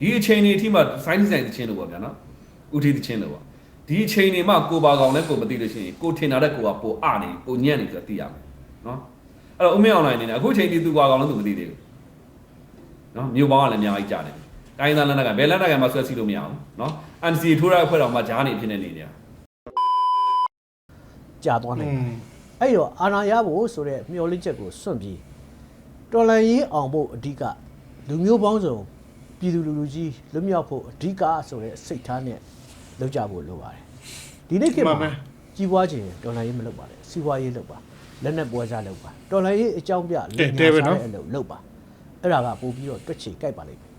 ဒီအချိန်တွေအထိမှစိုင်းဒီဇိုင်းတချင်းလို့ပေါ့ဗျာနော်ဥတီတချင်းလို့ပေါ့ဒီအချိန်တွေမှကိုပါကောင်လည်းကိုမသိလို့ရှိရင်ကိုထင်တာတဲ့ကိုကပိုအနေပိုညံ့နေဆိုတော့သိရမယ်နော်အဲ့တော့ဥမင်းအွန်လိုင်းနေနေအခုအချိန်ဒီသူပါကောင်လည်းသူမသိသေးဘူးနော်မြို့ပေါင်းကလည်းအများကြီးကြားတယ်တိုင်းသားလက်နက်ကဘယ်လက်နက်ကမှဆွဲစီလို့မရအောင်နော် NC ထိုးရအဖွဲ့တော်မှဂျားနေဖြစ်နေနေတယ်ကြာသွားနိုင်တယ်အဲ့တော့အာနာရဖို့ဆိုတဲ့မျှော်လင့်ချက်ကိုစွန့်ပြီးတော်လန်ရေးအောင်ဖို့အဓိကလူမျိုးပေါင်းစုံ ပြည်သူလူထုကြီးလွတ်မြောက်ဖို့အဓိကဆိုတဲ့စိတ်ထားနဲ့လုပ်ကြဖို့လိုပါတယ်ဒီနေ့ခေတ်မှန်ပါမှာကြီးပွားခြင်းတော်လန်ရေးမလုပ်ပါနဲ့စီးပွားရေးလုပ်ပါလက်နက်ပွဲစားလုပ်ပါတော်လန်ရေးအကြောင်းပြတဲ့တဲ့ပဲနော်အလုပ်လုပ်ပါအဲ့ဒါကပို့ပြီးတော့တွက်ချေကြိုက်ပါလိမ့်မယ်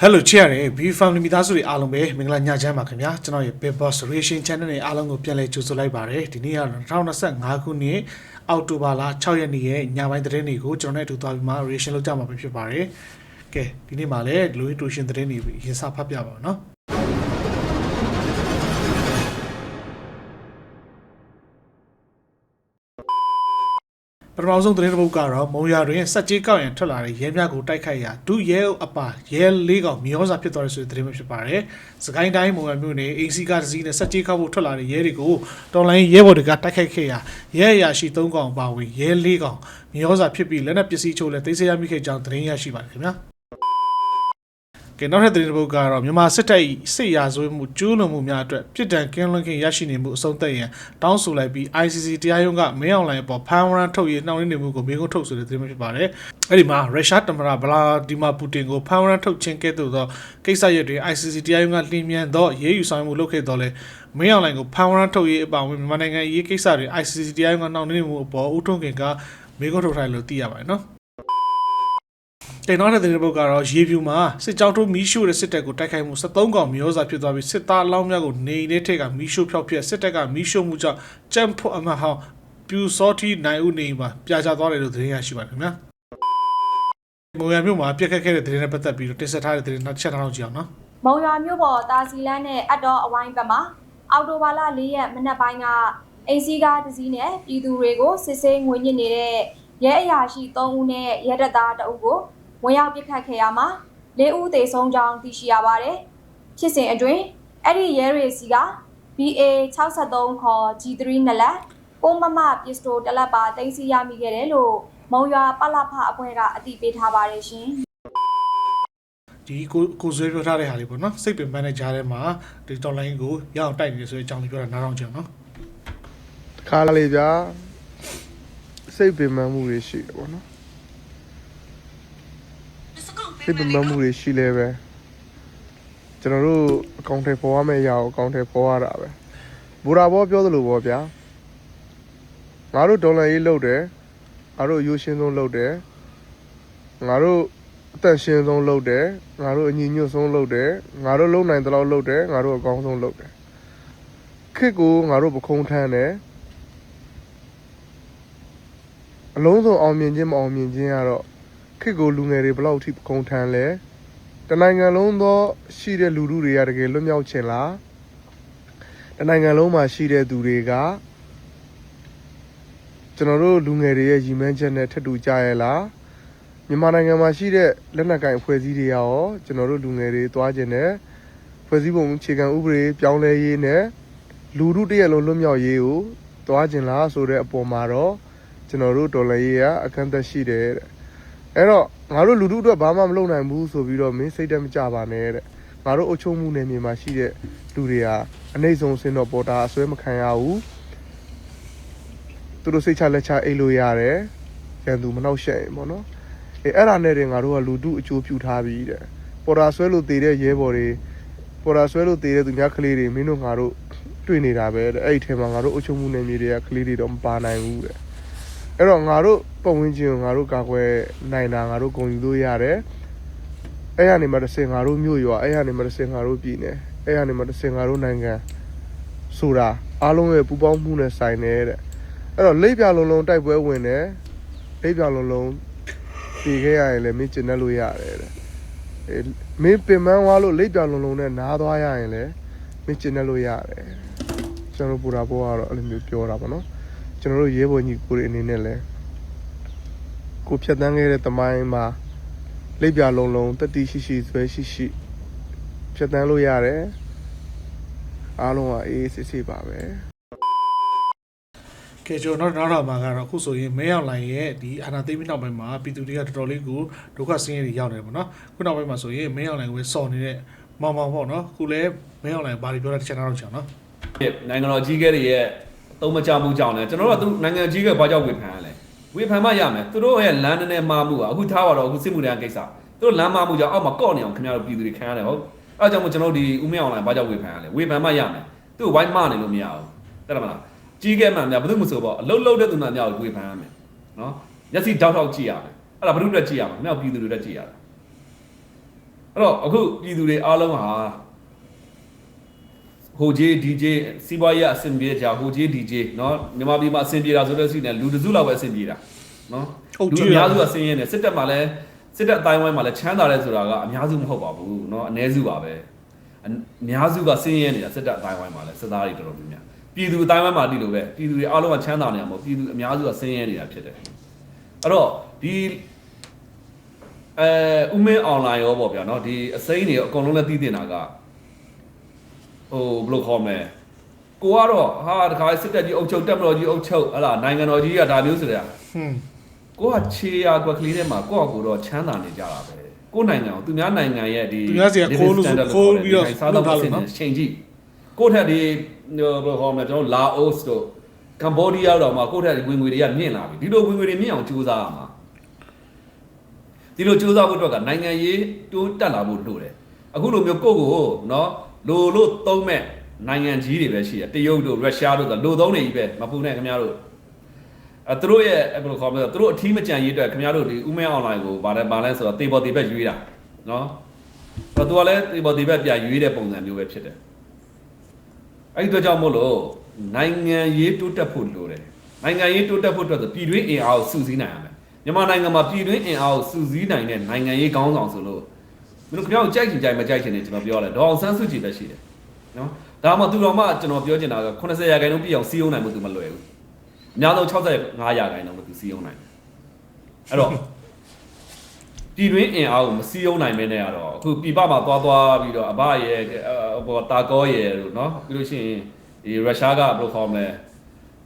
ဟယ်လိုချစ်ရတယ် B family မိသားစုတွေအားလုံးပဲမင်္ဂလာညချမ်းပါခင်ဗျာကျွန်တော်ရဲ့ Big Boss Reaction Channel နဲ့အားလုံးကိုပြန်လည်ကြိုဆိုလိုက်ပါတယ်ဒီနေ့ကတော့2025ခုနှစ်အောက်တိုဘာလ6ရက်နေ့ရဲ့ညပိုင်းသတင်းတွေကိုကျွန်တော်နဲ့အတူသွားပြီးမှ reaction လုပ်ကြမှာပဲဖြစ်ပါတယ် ကဲဒီနေ့မှာလည်း Louis Tuition သတင်းတွေရင်စဖတ်ပြပါတော့နော်ပထမဆုံးသတင်းတစ်ပုဒ်ကတော့မုံရတွင်စက်ကြီးကောက်ရန်ထွက်လာတဲ့ရဲများကိုတိုက်ခိုက်ရာဒုရဲအုပ်အပါရဲလေးကောင်မြေဩစာဖြစ်သွားတဲ့ဆိုတဲ့သတင်းပဲဖြစ်ပါတယ်။စကိုင်းတိုင်းမုံရမြို့နယ် AC ကတစည်းနဲ့စက်ကြီးကောက်ဖို့ထွက်လာတဲ့ရဲတွေကိုတော်လိုင်းရဲဘော်တွေကတိုက်ခိုက်ခဲ့ရာရဲအရာရှိ၃ကောင်ပါဝင်ရဲလေးကောင်မြေဩစာဖြစ်ပြီးလက်နက်ပစ္စည်းချို့လည်းသိမ်းဆည်းရမိခဲ့ကြောင်းသတင်းရရှိပါတယ်ခင်ဗျာ။ ကဲနောက်ထပ်သတင်းတစ်ပုဒ်ကတော့မြန်မာစစ်တပ်၏စစ်ရာဇဝတ်မှုကျူးလွန်မှုများအတွက်ပြည်တံကင်းလွန်ခင်ရရှိနေမှုအဆုံးသတ်ရန်တောင်းဆိုလိုက်ပြီး ICC တရားရုံးကမင်းအောင်လှိုင်အပေါ်ဖမ်းဝရမ်းထုတ်ရေးနှောင့်နှေးနေမှုကိုမေးခွန်းထုတ်ဆိုတဲ့သတင်းပဲဖြစ်ပါတယ်။အဲ့ဒီမှာရုရှားသမ္မတဗလာဒီမာပူတင်ကိုဖမ်းဝရမ်းထုတ်ခြင်းကဲ့သို့သောကိစ္စရပ်တွေ ICC တရားရုံးကလျင်မြန်သောရေးယူဆောင်မှုလုပ်ခဲ့တော့လဲမင်းအောင်လှိုင်ကိုဖမ်းဝရမ်းထုတ်ရေးအပါအဝင်မြန်မာနိုင်ငံအရေးကိစ္စတွေ ICC တရားရုံးကနှောင့်နှေးနေမှုအပေါ်ဦးထွန်းခင်ကမေးခွန်းထုတ်ထားတယ်လို့သိရပါတယ်နော်။ တင်တော့တဲ့တဲ့ဘုတ်ကတော့ရေဖြူမှာစစ်ကြောင်းထိုးမီးရှို့တဲ့စစ်တပ်ကိုတိုက်ခိုက်မှု73កောင်မျိုးစာဖြစ်သွားပြီးစစ်သားအလောင်းများကိုနေအိမ်ထဲထက်ကမီးရှို့ဖျောက်ဖျက်စစ်တပ်ကမီးရှို့မှုကြောင့်ကြံ့ဖို့အမဟောင်းပြူစောတီနိုင်ဦးနေအိမ်မှာပြာချသွားတယ်လို့သတင်းရရှိပါတယ်ခင်ဗျာမုံရမြို့မှာပြက်ခတ်ခဲ့တဲ့သတင်းနဲ့ပတ်သက်ပြီးတော့တင်ဆက်ထားတဲ့သတင်းနောက်တစ်ချက်နောက်ကြည့်အောင်နော်မုံရွာမြို့ပေါ်တာစီလန်းနဲ့အတ်တော်အဝိုင်းဘက်မှာအော်တိုဘာလ၄ရက်မနက်ပိုင်းကအိမ်စီကားတစ်စီးနဲ့ပြည်သူတွေကိုစစ်ဆေးငွေညစ်နေတဲ့ရဲအရာရှိ3ဦးနဲ့ရဲတပ်သား2ဦးကို ဝင်ရောက်ပစ်ခတ်ခဲ့ရမှာ၄ဦးသေဆုံးကြောင်းသိရှိရပါတယ်။ဖြစ်စဉ်အတွင်းအဲ့ဒီရဲတွေစီက BA 63ခေါ် G3 နလက်ပိုးမမပစ္စတိုတစ်လက်ပါတင်စီရမိခဲ့တယ်လို့မုံရွာပလဖအဖွဲ့ကအတည်ပြုထားပါတယ်ရှင်။ဒီကိုကိုဆွေးပြောထားတဲ့ဟာလေးပေါ့နော်စိတ်ပင်ပန်းတဲ့ကြားထဲမှာဒီတော်လိုင်းကိုရအောင်တိုက်နေတယ်ဆိုတဲ့အကြောင်းလေးပြောတာနားထောင်ကြအောင်နော်ခါလာလေဗျာစိတ်ပင်ပန်းမှုတွေရှိတယ်ပေါ့နော် စိတ်ပင်ပန်းမှုတွေရှိလဲပဲကျွန်တော်တို့အကောင့်ထဲပေါ်ရမယ့်အရာကိုအကောင့်ထဲပေါ်ရတာပဲဘူရာဘောပြောသလိုပေါ့ဗျာငါတို့ဒေါ်လာရေးလုပ်တယ်ငါတို့အယူရှင်းဆုံးလုပ်တယ်ငါတို့အသက်ရှင်ဆုံးလုပ်တယ်ငါတို့အညီညွတ်ဆုံးလုပ်တယ်ငါတို့လုံနိုင်တဲ့လောက်လုပ်တယ်ငါတို့အကောင်းဆုံးလုပ်တယ်ခစ်ကိုငါတို့ပခုံးထမ်းတယ်အလုံးစုံအောင်မြင်ခြင်းမအောင်မြင်ခြင်းကတော့ ခစ်ကိုလူငယ်တွေဘယ်လောက်ထိခုံထမ်းလဲတနိုင်ငံလုံးသောရှိတဲ့လူထုတွေကတကယ်လွတ်မြောက်ခြင်းလားတနိုင်ငံလုံးမှာရှိတဲ့သူတွေကကျွန်တော်တို့လူငယ်တွေရဲ့ရည်မှန်းချက်နဲ့ထပ်တူကြရဲ့လားမြန်မာနိုင်ငံမှာရှိတဲ့လက်နက်ကိုင်အဖွဲ့အစည်းတွေရောကျွန်တော်တို့လူငယ်တွေသွားခြင်းနဲ့ဖွဲ့စည်းပုံအခြေခံဥပဒေပြောင်းလဲရေးနဲ့လူထုတရက်လုံးလွတ်မြောက်ရေးကိုသွားခြင်းလားဆိုတဲ့အပေါ်မှာတော့ကျွန်တော်တို့ဒေါ်လာရေးကအခန်းသက်ရှိတယ်တဲ့ အဲ့တော့ငါတို့လူထုအတွက်ဘာမှမလုပ်နိုင်ဘူးဆိုပြီးတော့မင်းစိတ်တက်မကြပါနဲ့တဲ့ငါတို့အုပ်ချုပ်မှုနယ်မြေမှာရှိတဲ့လူတွေဟာအနှိမ့်ဆုံးစင်တော့ပေါ်တာအစွဲမခံရဘူးသူတို့စိတ်ချလက်ချအိတ်လို့ရတယ်ရန်သူမနှောက်ယှက်ရင်ပေါ့နော်အေးအဲ့ဒါနဲ့တည်းငါတို့ကလူထုအကျိုးပြုထားပြီတဲ့ပေါ်တာဆွဲလို့တည်တဲ့ရဲဘော်တွေပေါ်တာဆွဲလို့တည်တဲ့သူများကလေးတွေမင်းတို့ငါတို့တွေ့နေတာပဲတဲ့အဲ့ဒီထဲမှာငါတို့အုပ်ချုပ်မှုနယ်မြေတွေကကလေးတွေတော့မပါနိုင်ဘူးတဲ့ အဲ့တော့ငါတို့ပုံဝင်ချင်းကိုငါတို့ကာကွယ်နိုင်တာငါတို့ဂုဏ်ယူလို့ရတယ်အဲ့ရနေမှာတစ်စင်ငါတို့မြို့ရွာအဲ့ရနေမှာတစ်စင်ငါတို့ပြည်နယ်အဲ့ရနေမှာတစ်စင်ငါတို့နိုင်ငံဆိုတာအားလုံးရဲ့ပူပေါင်းမှုနဲ့ဆိုင်နေတဲ့အဲ့တော့လိပ်ပြလုံးလုံးတိုက်ပွဲဝင်တယ်လိပ်ပြလုံးလုံးပြည်ခဲ့ရရင်လည်းမင်းကျင်တတ်လို့ရတယ်တဲ့အေးမင်းပင်ပန်းသွားလို့လိပ်ပြလုံးလုံးနဲ့နားသွားရရင်လည်းမင်းကျင်တတ်လို့ရတယ်ကျွန်တော်တို့ပူတာဘောကတော့အဲ့လိုမျိုးပြောတာပါနော် ကျွန်တော်တို့ရဲဘော်ညီကိုတွေအနေနဲ့လည်းကိုဖြတ်တန်းခဲ့တဲ့တမိုင်းမှာလက်ပြလုံးလုံးတတိရှိရှိဆွဲရှိရှိဖြတ်တန်းလို့ရတယ်အားလုံးကအေးအေးဆေးဆေးပါပဲကဲကျွန်တော်နောက်တော့မှာကတော့အခုဆိုရင်မဲအောင်လိုင်းရဲ့ဒီအာနာသိမ်းပြီးနောက်ပိုင်းမှာပြည်သူတွေကတော်တော်လေးကိုဒုက္ခဆင်းရဲတွေရောက်နေတယ်ပေါ့နော်ခုနောက်ပိုင်းမှာဆိုရင်မဲအောင်လိုင်းကိုစော်နေတဲ့မောင်မောင်ပေါ့နော်ခုလည်းမဲအောင်လိုင်းဘာတွေပြောတာတစ်ချက်တော့ချောင်းနော်နိုင်ငံတော်ကြီးကဲတွေရဲ့ သုံးမချမှုကြောင့်လည်းကျွန်တော်တို့ကသူနိုင်ငံကြီးကဲဘာကြောင့်ဝေဖန်ရလဲဝေဖန်မှရမယ်သူတို့ရဲ့လမ်းနဲ့မှားမှုကအခုထားပါတော့အခုစစ်မှုတန်းကိစ္စသူတို့လမ်းမှားမှုကြောင့်အောက်မှာကော့နေအောင်ခင်ဗျားတို့ပြည်သူတွေခံရတယ်ဟုတ်အဲကြောင့်မို့ကျွန်တော်တို့ဒီဥမင်းအောင်လိုင်းဘာကြောင့်ဝေဖန်ရလဲဝေဖန်မှရမယ်သူ့ဝိုင်းမနေလို့မရဘူးတဲ့မလားကြီးကဲမှန်များဘယ်သူမှမဆိုပေါ့အလုံးလုံးတဲ့သူမှများကိုဝေဖန်ရမယ်နော်မျက်စိတောက်တောက်ကြည့်ရမယ်အဲ့ဒါဘယ်သူတွေကြည့်ရမှာခင်ဗျားပြည်သူတွေတက်ကြည့်ရတာအဲ့တော့အခုပြည်သူတွေအားလုံးဟာ ဟိုဂျေးဒီဂျေးစီးပွားရေးအဆင်ပြေတဲ့ကြာဟိုဂျေးဒီဂျေးနော်မြန်မာပြည်မှာအဆင်ပြေတာဆိုတော့ရှိနေလူတစုလောက်ပဲအဆင်ပြေတာနော်လူအများစုအဆင်ရနေစစ်တပ်မှာလည်းစစ်တပ်အတိုင်းဝိုင်းမှာလည်းချမ်းသာတယ်ဆိုတာကအများစုမဟုတ်ပါဘူးနော်အ ਨੇ စုပါပဲအများစုကဆင်းရဲနေတာစစ်တပ်အတိုင်းဝိုင်းမှာလည်းစစ်သားတွေတော်တော်များများပြည်သူအတိုင်းဝိုင်းမှာတိလို့ပဲပြည်သူတွေအားလုံးကချမ်းသာနေတာမဟုတ်ပြည်သူအများစုကဆင်းရဲနေတာဖြစ်တယ်အဲ့တော့ဒီအဲဥမင်းအွန်လိုင်းရောပေါ့ဗျာနော်ဒီအစိမ်းတွေအကုန်လုံးလည်းသိတင်တာက ဟိုဘယ်လိုခေါ်မလဲကိုကတော့ဟာတခါစစ်တပ်ကြီးအုပ်ချုပ်တပ်မတော်ကြီးအုပ်ချုပ်ဟလာနိုင်ငံတော်ကြီးကဒါမျိုးဆိုတဲ့ဟွန်းကိုကခြေရာကွက်ကလေးထဲမှာကိုကကိုတော့ချမ်းသာနေကြတာပဲကိုနိုင်ငံကိုသူများနိုင်ငံရဲ့ဒီသူများစီကခိုးလို့ခိုးပြီးတော့စားတော့ဆင်းနေချိန်ကြည့်ကိုထက်ဒီဟိုဘယ်လိုခေါ်မလဲကျွန်တော်လာအိုစ်တို့ကမ္ဘောဒီးယားတော့မှာကိုထက်ဒီဝင်ငွေတွေကမြင့်လာပြီဒီလိုဝင်ငွေတွေမြင့်အောင်ကြိုးစားရမှာဒီလိုကြိုးစားဖို့အတွက်ကနိုင်ငံရေးတိုးတက်လာဖို့လိုတယ်အခုလိုမျိုးကိုယ့်ကိုနော် လိုလို့သုံးမဲ့နိုင်ငံကြီးတွေပဲရှိတယ်တရုတ်တို့ရုရှားတို့ဆိုလိုသုံးနေကြီးပဲမပူနဲ့ခင်ဗျားတို့အဲသူတို့ရဲ့ဘယ်လိုခေါ်မလဲသူတို့အထီးမကြံရေးအတွက်ခင်ဗျားတို့ဒီဥမဲအွန်လိုင်းကိုဗာလဲဗာလဲဆိုတော့တေပေါ်တေဘက်ရွေးတာနော်အဲ့တော့သူကလည်းတေပေါ်တေဘက်ပြရွေးတဲ့ပုံစံမျိုးပဲဖြစ်တယ်အဲ့ဒီတော့ကြောင့်မို့လို့နိုင်ငံရေးတိုးတက်ဖို့လိုတယ်နိုင်ငံရေးတိုးတက်ဖို့အတွက်ဆိုပြည်တွင်းအင်အားကိုစုစည်းနိုင်ရမယ်မြန်မာနိုင်ငံမှာပြည်တွင်းအင်အားကိုစုစည်းနိုင်တဲ့နိုင်ငံရေးခေါင်းဆောင်ဆိုလို့ မင်းတို့ခင်ဗျားကိုကြိုက်ချင်ကြိုက်မကြိုက်ချင်နေကျွန်တော်ပြောရတယ်ဒေါအောင်ဆန်းစုကြည်ပဲရှိတယ်နော်ဒါမှသူတော်မှကျွန်တော်ပြောချင်တာက80ရာခိုင်နှုန်းပြည့်အောင်စီးအောင်နိုင်မှုသူမလွယ်ဘူးအများဆုံး65ရာခိုင်နှုန်းမှသူစီးအောင်နိုင်တယ်အဲ့တော့ပြည်တွင်းအင်အားကိုမစီးအောင်နိုင်မင်းနဲ့ကတော့အခုပြည်ပမှာသွားသွားပြီးတော့အဘရဲ့ဟိုတာကောရဲ့လို့နော်ပြီးလို့ရှိရင်ဒီရုရှားကဘယ်လိုခေါ်မလဲ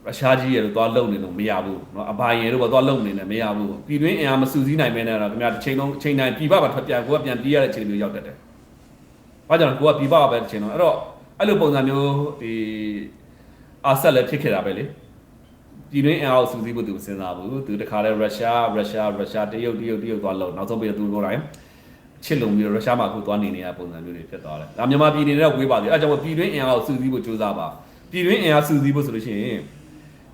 ရုရှားကြီးရဲ့လို့သွားလုံနေလို့မရဘူးเนาะအဘရဲ့လို့သွားလုံနေလည်းမရဘူးပြည်တွင်းအင်အားမစုစည်းနိုင်မဲနဲ့တော့ခင်ဗျာတစ်ချိန်လုံးချိန်တိုင်းပြည်ပမှာထွက်ပြန်ကိုကပြန်ပြေးရတဲ့ချိန်မျိုးရောက်တတ်တယ်။ဘာကြောင့်ကိုကပြည်ပကပဲတစ်ချိန်လုံးအဲ့တော့အဲ့လိုပုံစံမျိုးဒီအာဆက်လည်းဖြစ်ခဲ့တာပဲလေ။ ပြည်တွင်းအင်အားကိုစုစည်းဖို့သူမစဉ်းစားဘူးသူတခါလဲရုရှားရုရှားရုရှားတရုတ်တရုတ်တရုတ်သွားလို့နောက်ဆုံးပြီးတော့သူတို့တိုင်းချစ်လုံပြီးတော့ရုရှားမှာအခုသွားနေနေရပုံစံမျိုးတွေဖြစ်သွားတယ်ဒါမြန်မာပြည်နေတော့ဝေးပါသေးအဲဒါကြောင့်မို့ပြည်တွင်းအင်အားကိုစုစည်းဖို့ကြိုးစားပါပြည်တွင်းအင်အားစုစည်းဖို့ဆိုလို့ရှိရင်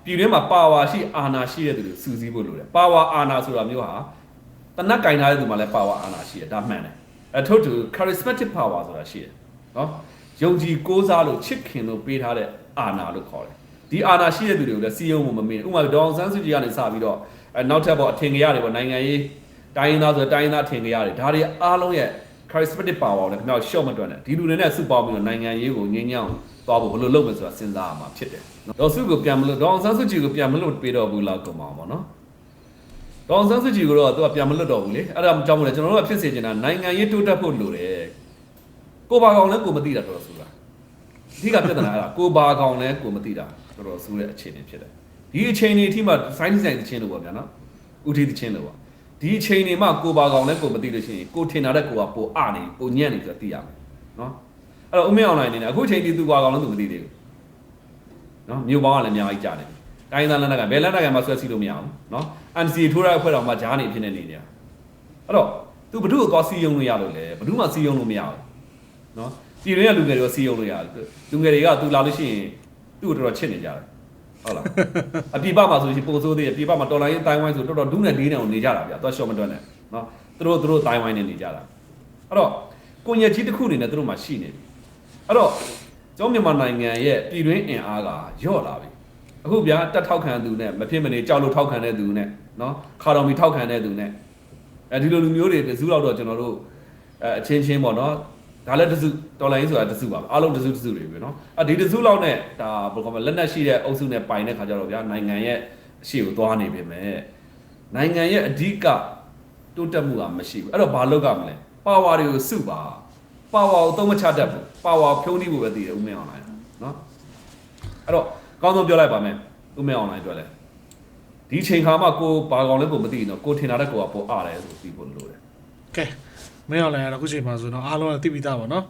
ပြည်တွင်းမှာပါဝါရှိအာဏာရှိတဲ့သူတွေစုစည်းဖို့လိုတယ်ပါဝါအာဏာဆိုတာမျိုးဟာတနက်ကင်ထားတဲ့သူမှလည်းပါဝါအာဏာရှိတယ်ဒါမှန်တယ်အထို့တူ charismatic power ဆိုတာရှိတယ်နော်ယုံကြည်ကိုးစားလို့ချစ်ခင်လို့ပေးထားတဲ့အာဏာလို့ခေါ်တယ်ဒီအာဏာရှိတဲ့သူတွေကိုလည်းစီယုံမမမင်းဥပမာဒေါအောင်ဆန်းစုကြည်ကနေစပြီးတော့အဲနောက်ထပ်ပေါ့အထင်ကြီးရတယ်ပေါ့နိုင်ငံရေးတိုင်းရင်းသားဆိုတိုင်းရင်းသားအထင်ကြီးရတယ်ဒါတွေအားလုံးရဲ့ charismatic power ကိုလည်းခင်ဗျားရှော့မတွက်နဲ့ဒီလူတွေနဲ့စုပေါင်းပြီးတော့နိုင်ငံရေးကိုငင်းညောင်းသွားဖို့ဘယ်လိုလုပ်မလဲဆိုတာစဉ်းစားရမှာဖြစ်တယ်နော်ဒေါ်စုကိုပြန်မလို့ဒေါအောင်ဆန်းစုကြည်ကိုပြန်မလို့ပေးတော့ဘူးလားကုန်ပါအောင်ပေါ့နော်ဒေါအောင်ဆန်းစုကြည်ကိုတော့သူကပြန်မလွတ်တော့ဘူးလေအဲ့ဒါကြောင့်မို့လဲကျွန်တော်တို့ကဖြစ်စေချင်တာနိုင်ငံရေးတိုးတက်ဖို့လိုတယ်ကိုပါကောင်လည်းကိုမသိတာတော်တော်ဆိုတာအဓိကပြဿနာအဲ့ဒါကိုဘာကောင်လဲကိုမသိတာတော်တော်ဆိုးတဲ့အခြေအနေဖြစ်တယ်ဒီအချိန်တွေအထိမှ science design တချင်းလို့ပေါ့ဗျာနော်ဥတီတချင်းလို့ပေါ့ ဒီအချိန်တွေမှကိုဘာကောင်လဲကိုမသိလို့ရှိရင်ကိုထင်တာတဲ့ကိုကပိုအနေပိုညံ့နေဆိုတော့သိရမယ်နော်အဲ့တော့ဥမင်း online နေနေအခုအချိန်ဒီသူဘာကောင်လဲသူမသိသေးဘူးနော်မြို့ပေါင်းကလည်းအများကြီးကြားနေပြီတိုင်းသားလက်နက်ကဘယ်လက်နက်ကမှဆွဲစီလို့မရဘူးနော် NC ထိုးရအဖွဲ့တော်မှဂျားနေဖြစ်နေနေတယ်အဲ့တော့သူဘ누구ကိုသွားစီယုံလို့ရလို့လဲဘ누구မှစီယုံလို့မရဘူးနော် ပြည်တွင်းကလူငယ်တွေကစီးရုံလို့ရတယ်လူငယ်တွေကသူလာလို့ရှိရင်သူ့ကိုတော်တော်ချစ်နေကြတယ် ဟုတ်လားအပြိပမှာဆိုရင်ပိုဆိုးသေးတယ်ပြိပမှာတော်လိုင်းရင်တိုင်းဝိုင်းဆိုတော်တော်ဒုနဲ့လေးနဲ့ကိုနေကြတာဗျာသွားရှော့မတွက်နဲ့နော်သူတို့သူတို့တိုင်းဝိုင်းနဲ့နေကြတာအဲ့တော့ကိုညက်ကြီးတစ်ခုအနေနဲ့သူတို့မှရှိနေပြီအဲ့တော့ကျောင်းမြန်မာနိုင်ငံရဲ့ပြည်တွင်းအင်အားကယော့လာပြီအခုဗျာတက်ထောက်ခံသူနဲ့မဖြစ်မနေကြောက်လို့ထောက်ခံတဲ့သူနဲ့နော်ခါတော်မီထောက်ခံတဲ့သူနဲ့အဲဒီလိုလူမျိုးတွေစုတော့တော့ကျွန်တော်တို့အဲအချင်းချင်းပေါ့နော် ဒါလည်းတစုတော်လိုင်းဆိုတာတစုပါပဲအားလုံးတစုတစုတွေပဲเนาะအဒီတစုလောက်နဲ့ဒါဘယ်လိုခေါ်မလဲလက်နက်ရှိတဲ့အုပ်စုနဲ့ပိုင်တဲ့ခါကျတော့ဗျာနိုင်ငံရဲ့အရှိကိုသွားနေပြီမဲ့နိုင်ငံရဲ့အဓိက တိုးတက်မှုကမရှိဘူးအဲ့တော့ဘာလုပ်ရမလဲပါဝါတွေကိုစုပါပါဝါကိုသုံးမချတတ်ဘူးပါဝါဖြုံးနှိဖို့ပဲတည်တယ်ဦးမင်းအောင်လိုက်နော်အဲ့တော့အကောင်းဆုံးပြောလိုက်ပါမယ်ဦးမင်းအောင်လိုက်ပြောလဲဒီချိန်ခါမှကိုဘာကောင်လဲကိုမသိဘူးနော်ကိုထင်တာတဲ့ကိုကပေါ်အားတယ်ဆိုပြီးဖို့လိုတယ် ကဲ မင်းအောင်လိုင်းကတော့အခုချိန်မှာဆိုတော့အားလုံးကသိပြီးသားပါနော်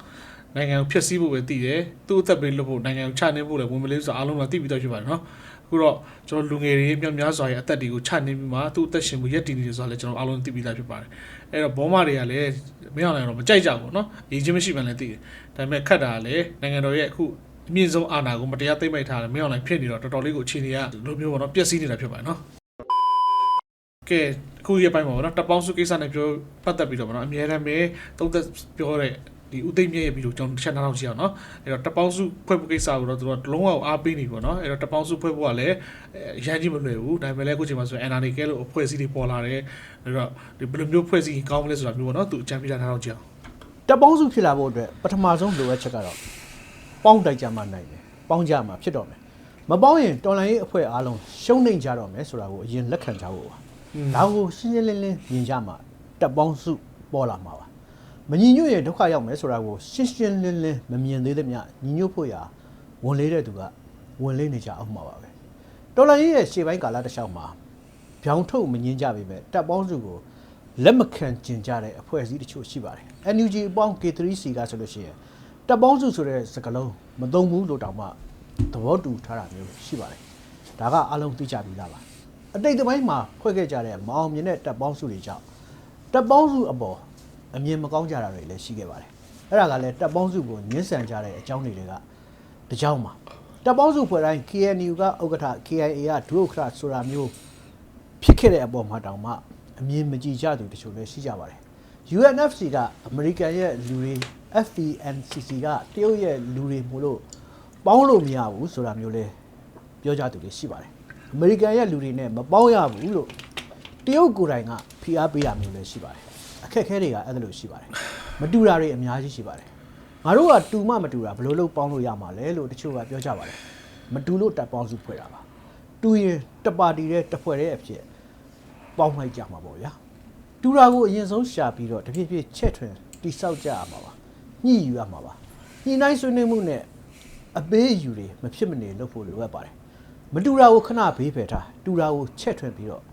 နိုင်ငံကိုဖျက်ဆီးဖို့ပဲတည်တယ်သူ့အသက်ပေးလို့ဖို့နိုင်ငံကိုချနှင်းဖို့လည်းဝင်မလေးဆိုတော့အားလုံးကသိပြီးသားဖြစ်ပါတယ်နော်အခုတော့ကျွန်တော်လူငယ်တွေမြောက်များစွာရဲ့အသက်တွေကိုချနှင်းပြီးမှသူ့အသက်ရှင်မှုရက်တည်နေတယ်ဆိုတော့လည်းကျွန်တော်အားလုံးသိပြီးသားဖြစ်ပါတယ်အဲ့တော့ဘောမတွေကလည်းမင်းအောင်လိုင်းကတော့မကြိုက်ကြဘူးနော်အရေးချင်းမရှိမှလည်းသိတယ်ဒါပေမဲ့ခတ်တာကလည်းနိုင်ငံတော်ရဲ့အခုအမြင့်ဆုံးအာဏာကိုမတရားသိမ်းပိုက်ထားတယ်မင်းအောင်လိုင်းဖြစ်နေတော့တော်တော်လေးကိုအခြေအနေကလိုမျိုးပေါ့နော်ပျက်စီးနေတာဖြစ်ပါတယ်နော် ကဲအခုရပိုင်းပါဘောနော်တပ်ပေါင်းစုကိစ္စနဲ့ပြောပတ်သက်ပြီးတော့ဗောနော်အများရမ်းပဲသုံးသက်ပြောတဲ့ဒီဥသိမ့်မြရဲ့ပြီးတော့ကျွန်တော်တစ်ချက်နောက်ကြည့်အောင်နော်အဲ့တော့တပ်ပေါင်းစုဖွဲ့ဖို့ကိစ္စကိုတော့သူတို့ကလုံးဝအားပေးနေပေါ့နော်အဲ့တော့တပ်ပေါင်းစုဖွဲ့ဖို့ကလည်းရမ်းကြီးမလွယ်ဘူးဒါပေမဲ့လည်းအခုချိန်မှာဆိုရင် NRD ကဲလို့အဖွဲ့အစည်းတွေပေါ်လာတယ်အဲ့တော့ဒီဘယ်လိုမျိုးဖွဲ့စည်းရင်ကောင်းမလဲဆိုတာမျိုးပေါ့နော်သူအကြံပေးတာနောက်ကြည့်အောင်တပ်ပေါင်းစုဖြစ်လာဖို့အတွက်ပထမဆုံးလိုအပ်ချက်ကတော့ပေါင်းတိုက်ကြမှာနိုင်တယ်ပေါင်းကြမှာဖြစ်တော့မယ်မပေါင်းရင်တော်လိုင်းရေးအဖွဲ့အားလုံးရှုံးနေကြတော့မယ်ဆိုတာကိုအရင်လက်ခံကြဖို့ပါ ဒါကိုရှင်းရှင်းလင်းလင်းမြင်ကြမှာတပ်ပေါင်းစုပေါ်လာမှာပါမညီညွတ်ရင်ဒုက္ခရောက်မယ်ဆိုတာကိုရှင်းရှင်းလင်းလင်းမမြင်သေးသမျှညီညွတ်ဖို့ရာဝန်လေးတဲ့သူကဝန်လေးနေကြအောင်မှာပါပဲတော်လိုင်းရေးရဲ့ရှေ့ပိုင်းကာလတစ်လျှောက်မှာဗျောင်ထုတ်မငင်းကြပေမဲ့တပ်ပေါင်းစုကိုလက်မခံကျင်ကြတဲ့အဖွဲ့အစည်းတချို့ရှိပါတယ်။ NUG အပေါင်း K3C ကဆိုလို့ရှိရင်တပ်ပေါင်းစုဆိုတဲ့စကားလုံးမသုံးဘူးလို့တောင်မှသဘောတူထားတာမျိုးရှိပါတယ်။ဒါကအလုံးသိကြပြီးသားပါ။ အတိတ်တစ်ပိုင်းမှာဖွဲ့ခဲ့ကြတဲ့မအောင်မြင်တဲ့တပ်ပေါင်းစုတွေကြောင့်တပ်ပေါင်းစုအပေါ်အမြင်မကောင်းကြတာတွေလည်းရှိခဲ့ပါတယ်။အဲ့ဒါကလည်းတပ်ပေါင်းစုကိုညှဉ်းဆန်ကြတဲ့အကြောင်းတွေကတစ်ကြောင်းပါ။တပ်ပေါင်းစုဖွဲ့တိုင်း KNU ကဥက္ကဋ္ဌ KIA ကဒုဥက္ကဋ္ဌဆိုတာမျိုးဖြစ်ခဲ့တဲ့အပေါ်မှာတောင်မှအမြင်မကြည်ကြသူတချို့လည်းရှိကြပါတယ် UNFC ကအမေရိကန်ရဲ့လူတွေ FPNCC ကတရုတ်ရဲ့လူတွေမို့လို့ပေါင်းလို့မရဘူးဆိုတာမျိုးလဲပြောကြသူတွေရှိပါတယ် အမေရိကန်ရဲ့လူတွေနဲ့မပေါင်းရဘူးလို့တရုတ်ကိုယ်တိုင်ကဖိအားပေးတာမျိုးလည်းရှိပါတယ်အခက်အခဲတွေကအဲ့ဒါလိုရှိပါတယ်မတူတာတွေအများကြီးရှိပါတယ်ငါတို့ကတူမှမတူတာဘယ်လိုလုပ်ပေါင်းလို့ရမှာလဲလို့တချို့ကပြောကြပါတယ်မတူလို့တပ်ပေါင်းစုဖွဲ့တာပါတူရင်တစ်ပါတီတဲ့တစ်ဖွဲ့တဲ့အဖြစ်ပေါင်းလိုက်ကြမှာပေါ့ဗျာတူရာကိုအရင်ဆုံးရှာပြီးတော့တဖြည်းဖြည်းချက်ထွင်တိဆောက်ကြရမှာပါညှိယူရမှာပါညှိနှိုင်းဆွေးနွေးမှုနဲ့အပေးအယူတွေမဖြစ်မနေလုပ်ဖို့လိုအပ်ပါတယ် မတူရာကိုခဏဘေးဖယ်ထားတူရာကိုချက်ထွင်ပြီးတော့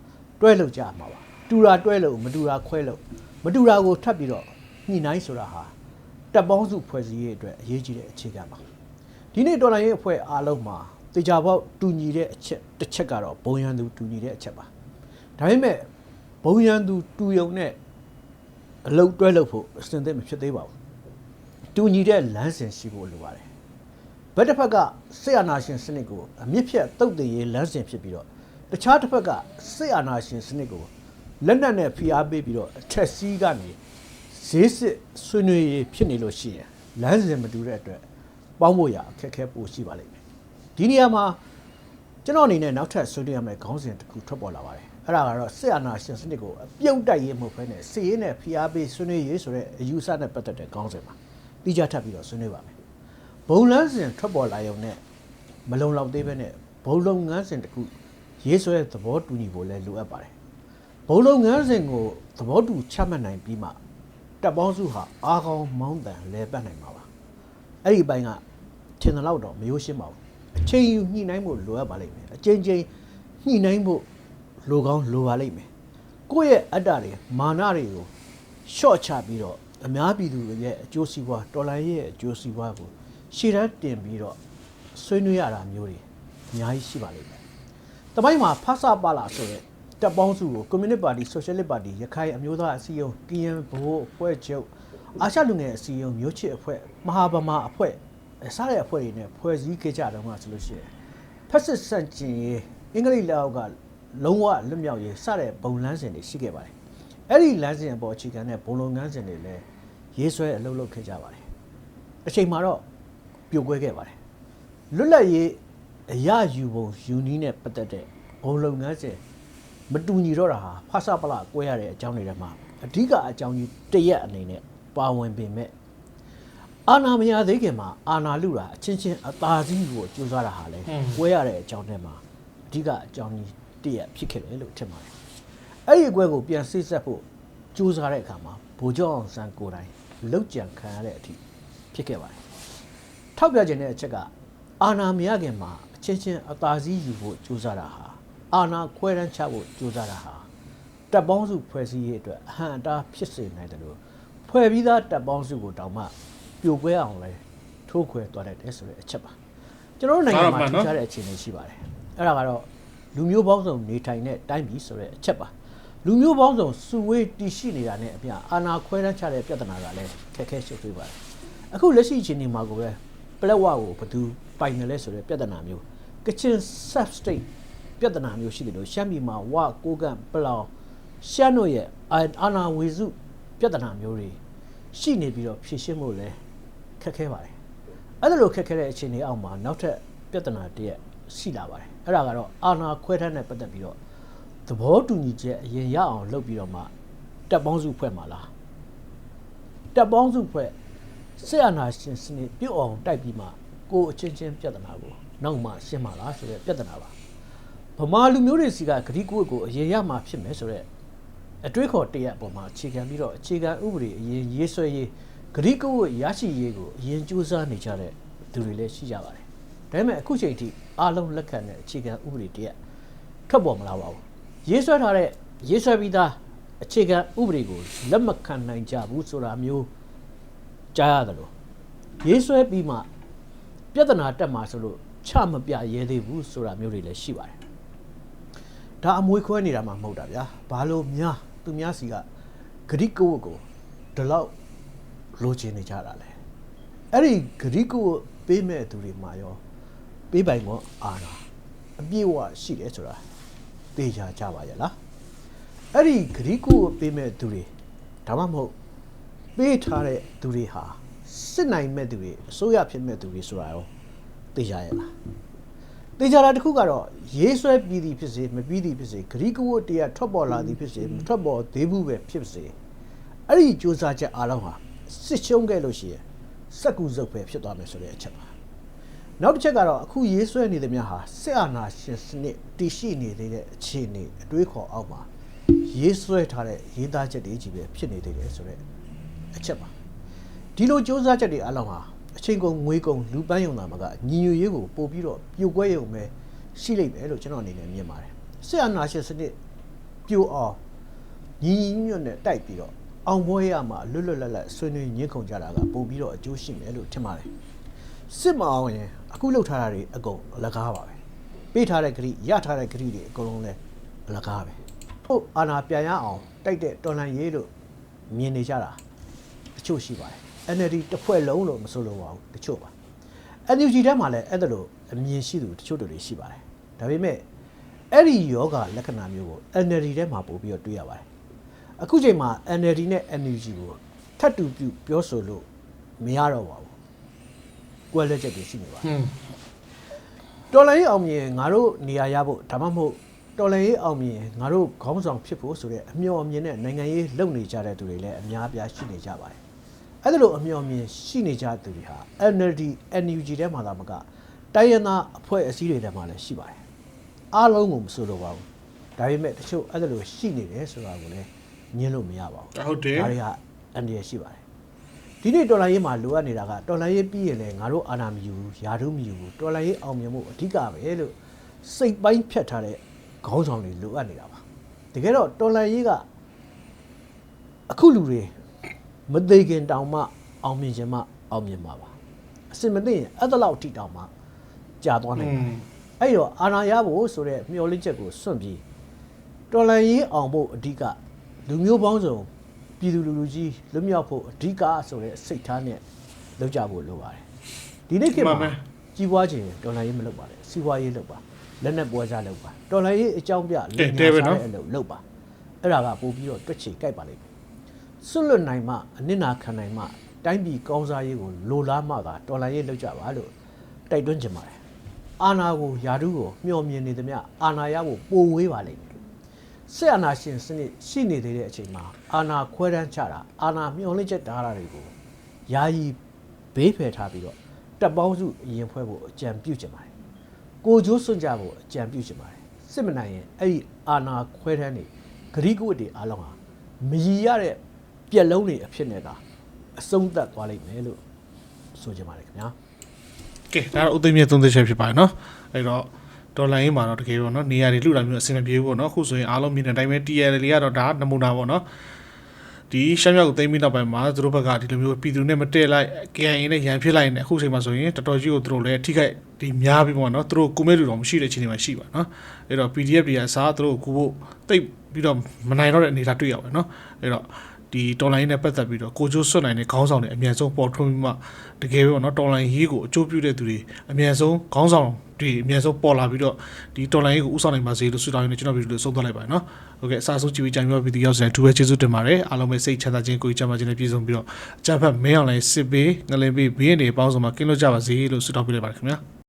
တွဲလုပ်ကြရမှာပါတူရာတွဲလို့မတူရာခွဲလို့မတူရာကိုထပ်ပြီးတော့ညှိနှိုင်းဆိုတာဟာတပ်ပေါင်းစုဖွဲ့စည်းရေးအတွက်အရေးကြီးတဲ့အခြေခံပါဒီနေ့တော်လိုင်းရေးအဖွဲ့အားလုံးမှာတေချာပေါက်တူညီတဲ့အချက်တစ်ချက်ကတော့ဘုံရန်သူတူညီတဲ့အချက်ပါဒါပေမဲ့ဘုံရန်သူတူယုံနဲ့အလုတ်တွဲလို့ဖို့အစဉ်သင့်မဖြစ်သေးပါဘူးတူညီတဲ့လမ်းစဉ်ရှိဖို့လိုပါတယ် ဘက်တစ်ဖက်ကစစ်အာဏာရှင်စနစ်ကိုအမြင့်ဖြတ်တုတ်တည်ရေးလမ်းစဉ်ဖြစ်ပြီးတော့တခြားတစ်ဖက်ကစစ်အာဏာရှင်စနစ်ကိုလက်နက်နဲ့ဖိအားပေးပြီးတော့အထက်စီးကနေဈေးစစ်ဆွေးနွေးရေးဖြစ်နေလို့ရှိရင်လမ်းစဉ်မတူတဲ့အတွက်ပေါင်းဖို့ရအခက်အခဲပိုရှိပါလိမ့်မယ်ဒီနေရာမှာကျွန်တော်အနေနဲ့နောက်ထပ်ဆွေးနွေးရမယ့်ခေါင်းစဉ်တစ်ခုထွက်ပေါ်လာပါတယ်အဲ့ဒါကတော့စစ်အာဏာရှင်စနစ်ကိုအပြုတ်တိုက်ရေးမဟုတ်ဘဲနဲ့စစ်ရေးနဲ့ဖိအားပေးဆွေးနွေးရေးဆိုတဲ့အယူအဆနဲ့ပတ်သက်တဲ့ခေါင်းစဉ်ပါပြီးကြထပ်ပြီးတော့ဆွေးနွေးပါမယ် ဘုံလန်းစဉ်ထွက်ပေါ်လာရုံနဲ့မလုံလောက်သေးဘဲနဲ့ဘုံလုံငန်းစဉ်တစ်ခုရေးဆွဲသဘောတူညီဖို့လည်းလိုအပ်ပါတယ်ဘုံလုံငန်းစဉ်ကိုသဘောတူချမှတ်နိုင်ပြီးမှတပ်ပေါင်းစုဟာအားကောင်းမောင်းတန်လဲပတ်နိုင်မှာပါအဲ့ဒီဘိုင်းကထင်တယ်လို့တော့မရိုးရှင်းပါဘူးအချိန်ယူညှိနှိုင်းဖို့လိုအပ်ပါလိမ့်မယ်အချိန်ချင်းညှိနှိုင်းဖို့လိုကောင်းလိုပါလိမ့်မယ်ကိုယ့်ရဲ့အတ္တတွေမာနတွေကိုရှော့ချပြီးတော့အများပြည်သူတွေရဲ့အကျိုးစီးပွားတော်လိုင်းရဲ့အကျိုးစီးပွားကို ရှေ့တန်းတင်ပြီးတော့ဆွေးနွေးရတာမျိုးတွေအများကြီးရှိပါလိမ့်မယ်တမိုင်းမှာဖဆပါလာဆိုတဲ့တပ်ပေါင်းစုကိုကွန်မြူနစ်ပါတီဆိုရှယ်လစ်ပါတီရခိုင်အမျိုးသားအစည်းအရုံးကရင်ဘိုးအဖွဲ့ချုပ်အာရှလူငယ်အစည်းအရုံးမျိုးချစ်အဖွဲ့မဟာဗမာအဖွဲ့အဲစားတဲ့အဖွဲ့တွေနဲ့ဖွဲ့စည်းခဲ့ကြတော့မှဆိုလို့ရှိရင်ဖက်စစ်ဆန့်ကျင်ရေးအင်္ဂလိပ်လက်အောက်ကလုံးဝလွတ်မြောက်ရေးစတဲ့ဘုံလန်းစဉ်တွေရှိခဲ့ပါတယ်အဲ့ဒီလမ်းစဉ်အပေါ်အခြေခံတဲ့ဘုံလုံးငန်းစဉ်တွေလည်းရေးဆွဲအလုပ်လုပ်ခဲ့ကြပါတယ်အချိန်မှာတော့ ပြိုကွဲခဲ့ပါတယ်လွတ်လပ်ရေးအရယူပုံယူနီးနဲ့ပတ်သက်တဲ့ဘုံလုပ်ငန်းစဉ်မတူညီတော့တာဟာဖဆပလကွဲရတဲ့အကြောင်းတွေထဲမှာအဓိကအကြောင်းကြီးတစ်ရက်အနေနဲ့ပါဝင်ပေမဲ့အာနာမရသေးခင်မှာအာနာလူတာအချင်းချင်းအသာစီးကိုကြိုးစားတာဟာလေကွဲရတဲ့အကြောင်းတွေမှာအဓိကအကြောင်းကြီးတစ်ရက်ဖြစ်ခဲ့တယ်လို့ထင်ပါတယ်အဲ့ဒီအကွဲကိုပြန်ဆိတ်ဆက်ဖို့ကြိုးစားတဲ့အခါမှာဗိုလ်ချုပ်အောင်ဆန်းကိုယ်တိုင်လောက်ကြံခံရတဲ့အထိဖြစ်ခဲ့ပါတယ် ထောက်ပြခြင်းတဲ့အချက်ကအာနာမရခင်မှာအချင်းချင်းအသာစီးယူဖို့ကြိုးစားတာဟာအာနာခွဲတန်းချဖို့ကြိုးစားတာဟာတပ်ပေါင်းစုဖွဲ့စည်းရေးအတွက်အဟံအတားဖြစ်စေနိုင်တယ်လို့ဖွဲ့ပြီးသားတပ်ပေါင်းစုကိုတောင်မှပြိုကွဲအောင်လဲထိုးခွဲသွားတတ်တယ်ဆိုတဲ့အချက်ပါကျွန်တော်တို့နိုင်ငံမှာထူးခြားတဲ့အခြေအနေရှိပါတယ်အဲ့ဒါကတော့လူမျိုးပေါင်းစုံနေထိုင်တဲ့တိုင်းပြည်ဆိုတဲ့အချက်ပါလူမျိုးပေါင်းစုံစုဝေးတည်ရှိနေတာနဲ့အမျှအာဏာခွဲတန်းချတဲ့ပြဿနာကလည်းခက်ခဲရှုပ်ထွေးပါတယ်အခုလက်ရှိအခြေအနေမှာကိုပဲ ပလက်ဝကိုဘယ်သူပိုင်တယ်လဲဆိုတဲ့ပြဿနာမျိုးကချင် sub state ပြဿနာမျိုးရှိတယ်လို့ရှမ်းပြည်မှာဝကိုကန့်ပလောင်ရှမ်းတို့ရဲ့အာအာဏာဝေစုပြဿနာမျိုးတွေရှိနေပြီးတော့ဖြေရှင်းဖို့လည်းခက်ခဲပါတယ်အဲ့ဒါလိုခက်ခဲတဲ့အခြေအနေအောက်မှာနောက်ထပ်ပြဿနာတစ်ရက်ရှိလာပါတယ်အဲ့ဒါကတော့အာဏာခွဲထမ်းတဲ့ပတ်သက်ပြီးတော့သဘောတူညီချက်အရင်ရအောင်လုပ်ပြီးတော့မှတပ်ပေါင်းစုဖွဲ့မှာလားတပ်ပေါင်းစုဖွဲ့ ဆက်အာဏာရှင်စနစ်ပြုတ်အောင်တိုက်ပြီးမှကိုယ်အချင်းချင်းပြဿနာကိုနောက်မှရှင်းမှာလားဆိုတဲ့ပြဿနာပါဗမာလူမျိုးတွေစီကဂရိကဝတ်ကိုအရင်ရမှာဖြစ်မယ်ဆိုတော့အတွေးခေါ်တရက်အပေါ်မှာအခြေခံပြီးတော့အခြေခံဥပဒေအရင်ရေးဆွဲရေးဂရိကဝတ်ရရှိရေးကိုအရင်ကြိုးစားနေကြတဲ့သူတွေလည်းရှိကြပါတယ်။ဒါပေမဲ့အခုချိန်ထိအားလုံးလက်ခံတဲ့အခြေခံဥပဒေတရက်ထွက်ပေါ်မလာပါဘူး။ရေးဆွဲထားတဲ့ရေးဆွဲပြီးသားအခြေခံဥပဒေကိုလက်မခံနိုင်ကြဘူးဆိုတာမျိုး ကြားရတယ်လို့ရေးဆွဲပြီးမှပြဿနာတက်မှာဆိုလို့ချမပြရဲသေးဘူးဆိုတာမျိုးတွေလည်းရှိပါတယ်။ဒါအမွေခွဲနေတာမှမဟုတ်တာဗျာဘာလို့များသူများစီကဂရိကဝတ်ကိုဒီလောက်လိုချင်နေကြတာလဲအဲ့ဒီဂရိကဝတ်ပေးမဲ့သူတွေမှာရောပေးပိုင်ကောအာတာအပြည့်အဝရှိတယ်ဆိုတာသိကြကြပါရဲ့လားအဲ့ဒီဂရိကဝတ်ပေးမဲ့သူတွေဒါမှမဟုတ် ပေးထားတဲ့သူတွေဟာစစ်နိုင်မဲ့သူတွေအစိုးရဖြစ်မဲ့သူတွေဆိုတာရောသိကြရဲ့လားတေချာတာတစ်ခုကတော့ရေးဆွဲပြီးသည်ဖြစ်စေမပြီးသည်ဖြစ်စေဂရိကဝတ်တရားထွက်ပေါ်လာသည်ဖြစ်စေမထွက်ပေါ်သေးဘူးပဲဖြစ်စေအဲ့ဒီစူးစမ်းချက်အားလုံးဟာစစ်ရှုံးခဲ့လို့ရှိရင်စက်ကူစုပ်ပဲဖြစ်သွားမယ်ဆိုတဲ့အချက်ပါနောက်တစ်ချက်ကတော့အခုရေးဆွဲနေသည်များဟာစစ်အာဏာရှင်စနစ်တည်ရှိနေသေးတဲ့အခြေအနေအတွေးခေါ်အောက်မှာရေးဆွဲထားတဲ့ရေးသားချက်တွေကြီးပဲဖြစ်နေသေးတယ်ဆိုတဲ့ အချက်ပါဒီလိုစ조사ချက်တွေအလုံးဟာအချိန်ကုန်ငွေကုန်လူပန်းယုံတာမကညီညွတ်ရေးကိုပို့ပြီးတော့ပြိုကွဲယုံပဲရှိလိမ့်မယ်လို့ကျွန်တော်အနေနဲ့မြင်ပါတယ်စစ်အာဏာရှင်စနစ်ပြိုအောင်ညီညီညွတ်ညွတ်နဲ့တိုက်ပြီးတော့အောင်ပွဲရမှာလွတ်လွတ်လပ်လပ်ဆွေးနွေးညှင်းခုန်ကြတာကပို့ပြီးတော့အကျိုးရှိမယ်လို့ထင်ပါတယ်စစ်မအောင်ရင်အခုလှုပ်ထားတာတွေအကုန်အလကားပါပဲပေးထားတဲ့ဂရိရထားတဲ့ဂရိတွေအကုန်လုံးလဲအလကားပဲဟုတ်အာဏာပြန်ရအောင်တိုက်တဲ့တော်လန်ရေးလို့မြင်နေကြတာတ ချို့ရှိပါတယ် NLD တစ်ဖွဲ့လုံးလို့မဆိုလိုပါဘူးတချို့ပါ NUG ထဲမှာလည်းအဲ့ဒါလိုအမြင်ရှိသူတချို့တွေရှိပါတယ်ဒါပေမဲ့အဲ့ဒီယောဂလက္ခဏာမျိုးကို NLD ထဲမှာပို့ပြီးတော့တွေ့ရပါတယ်အခုချိန်မှာ NLD နဲ့ NUG ကိုထပ်တူပြုပြောဆိုလို့မရတော့ပါဘူးကွဲလွဲချက်တွေရှိနေပါတယ်ဟွန်းတော်လိုင်းရေးအောင်မြင်ငါတို့နေရာရဖို့ဒါမှမဟုတ်တော်လိုင်းရေးအောင်မြင်ငါတို့ခေါင်းဆောင်ဖြစ်ဖို့ဆိုတဲ့အမျှော်အမြင်နဲ့နိုင်ငံရေးလုပ်နေကြတဲ့သူတွေလည်းအများအပြားရှိနေကြပါတယ်။ အဲ့ဒါလိုအမျှော်အမြင်ရှိနေကြသူတွေဟာ NLD NUG ထဲမှာသာမကတိုင်းရင်းသားအဖွဲ့အစည်းတွေထဲမှာလည်းရှိပါတယ်။အားလုံးကိုမဆိုလိုပါဘူး။ဒါပေမဲ့တချို့အဲ့ဒါလိုရှိနေတယ်ဆိုတာကိုလည်းညင်းလို့မရပါဘူး။ဟုတ်တယ်ဒါတွေဟာအန္တရာယ်ရှိပါတယ်ဒီနေ့တော်လိုင်းရေးမှာလိုအပ်နေတာကတော်လိုင်းရေးပြီးရင်လည်းငါတို့အာဏာမယူဘူးယာတို့မယူဘူးတော်လိုင်းရေးအောင်မြင်မှုအဓိကပဲလို့စိတ်ပိုင်းဖြတ်ထားတဲ့ခေါင်းဆောင်တွေလိုအပ်နေတာပါတကယ်တော့တော်လိုင်းရေးကအခုလူတွေ မသေးခင်တောင်မှအောင်မြင်ခြင်းမှအောင်မြင်မှာပါအစင်မသိရင်အဲ့ဒါလောက်ထိတောင်မှကြာသွားနိုင်တယ်အဲ့တော့အာဏာရဖို့ဆိုတဲ့မျှော်လင့်ချက်ကိုစွန့်ပြီးတော်လန်ရေးအောင်ဖို့အဓိကလူမျိုးပေါင်းစုံပြည်သူလူထုကြီးလွတ်မြောက်ဖို့အဓိကဆိုတဲ့စိတ်ထားနဲ့လုပ်ကြဖို့လိုပါတယ်ဒီနေ့ခေတ်မှန်ပါမှာကြီးပွားခြင်းတော်လန်ရေးမလုပ်ပါနဲ့စီးပွားရေးလုပ်ပါလက်နက်ပွဲစားလုပ်ပါတော်လန်ရေးအကြောင်းပြတဲ့တဲ့ပဲနော်အလုပ်လုပ်ပါအဲ့ဒါကပို့ပြီးတော့တွက်ချေကြိုက်ပါလိမ့်မယ် စွန့်လွတ်နိုင်မှအနစ်နာခံနိုင်မှတိုင်းပြည်ကောင်းစားရေးကိုလိုလားမှသာတော်လန်ရေးလုပ်ကြပါလို့တိုက်တွန်းချင်ပါတယ်အာနာကိုယာတုကိုမျှော်မြင်နေသမျှအာနာရဖို့ပိုဝေးပါလိမ့်မယ်ဆက်အာဏာရှင်စနစ်ရှိနေသေးတဲ့အချိန်မှာအာဏာခွဲတန်းချတာအာဏာမျှော်လင့်ချက်ဓာတ်တွေကိုယာယီဘေးဖယ်ထားပြီးတော့တပ်ပေါင်းစုအရင်ဖွဲ့ဖို့အကြံပြုချင်ပါတယ်။ကိုကျိုးစွန့်ကြဖို့အကြံပြုချင်ပါတယ်။စစ်မနိုင်ရင်အဲ့ဒီအာဏာခွဲတန်းနေဂရိကဝတ်တွေအားလုံးဟာမရည်ရတဲ့ ပြက်လုံးတွေအဖြစ်နဲ့ကအဆုံးသတ်သွားလိမ့်မယ်လို့ဆိုချင်ပါတယ်ခင်ဗျာကဲဒါတော့ဥသိမ်းမြတ်သုံးသက်ချက်ဖြစ်ပါတယ်နော်အဲ့တော့ဒေါ်လာရင်းမှာတော့တကယ်ပေါ့နော်နေရာတွေလှူတာမျိုးအဆင်မပြေဘူးပေါ့နော်အခုဆိုရင်အားလုံးမြင်တဲ့အတိုင်းပဲ TL တွေကတော့ဒါနမူနာပေါ့နော်ဒီရှမ်းမြောက်ကိုသိမ်းပြီးနောက်ပိုင်းမှာသူတို့ဘက်ကဒီလိုမျိုးပြည်သူနဲ့မတည့်လိုက် KIA နဲ့ရန်ဖြစ်လိုက်နေအခုချိန်မှာဆိုရင်တော်တော်ကြီးကိုသူတို့လည်းထိခိုက်ဒီများပြီးပေါ့နော်သူတို့ကုမဲလူတော်မရှိတဲ့အခြေအနေမှာရှိပါနော်အဲ့တော့ PDF တွေကအစားသူတို့ကိုကူဖို့တိတ်ပြီးတော့မနိုင်တော့တဲ့အနေအထားတွေ့ရပါတယ်နော်အဲ့တော့ ဒီတော်လိုင်းနဲ့ပတ်သက်ပြီးတော့ကိုကျိုးဆွတ်နိုင်တဲ့ခေါင်းဆောင်တွေအမြန်ဆုံးပေါ်ထွန်းပြီးမှတကယ်ပဲပေါ့နော်တော်လိုင်းရေးကိုအကျိုးပြုတဲ့သူတွေအမြန်ဆုံးခေါင်းဆောင်တွေအမြန်ဆုံးပေါ်လာပြီးတော့ဒီတော်လိုင်းရေးကိုဥဆောင်နိုင်ပါစေလို့ဆုတောင်းရင်းနဲ့ကျွန်တော်ဗီဒီယိုလေးဆုံးသွားလိုက်ပါတယ်နော်ဟုတ်ကဲ့အစားဆုံးကြည့်ပြီးကြံပြပြီးဒီရောက်စတဲ့အထူးပဲကျေးဇူးတင်ပါတယ်အားလုံးပဲစိတ်ချမ်းသာခြင်းကိုယ်ကြမ်းပါခြင်းနဲ့ပြည့်စုံပြီးတော့အကြံဖတ်မင်းအောင်လည်းစစ်ပေးငလင်ပေးဘေးရန်တွေအပေါင်းစုံမှာကင်းလွတ်ကြပါစေလို့ဆုတောင်းပေးလိုက်ပါတယ်ခင်ဗျာ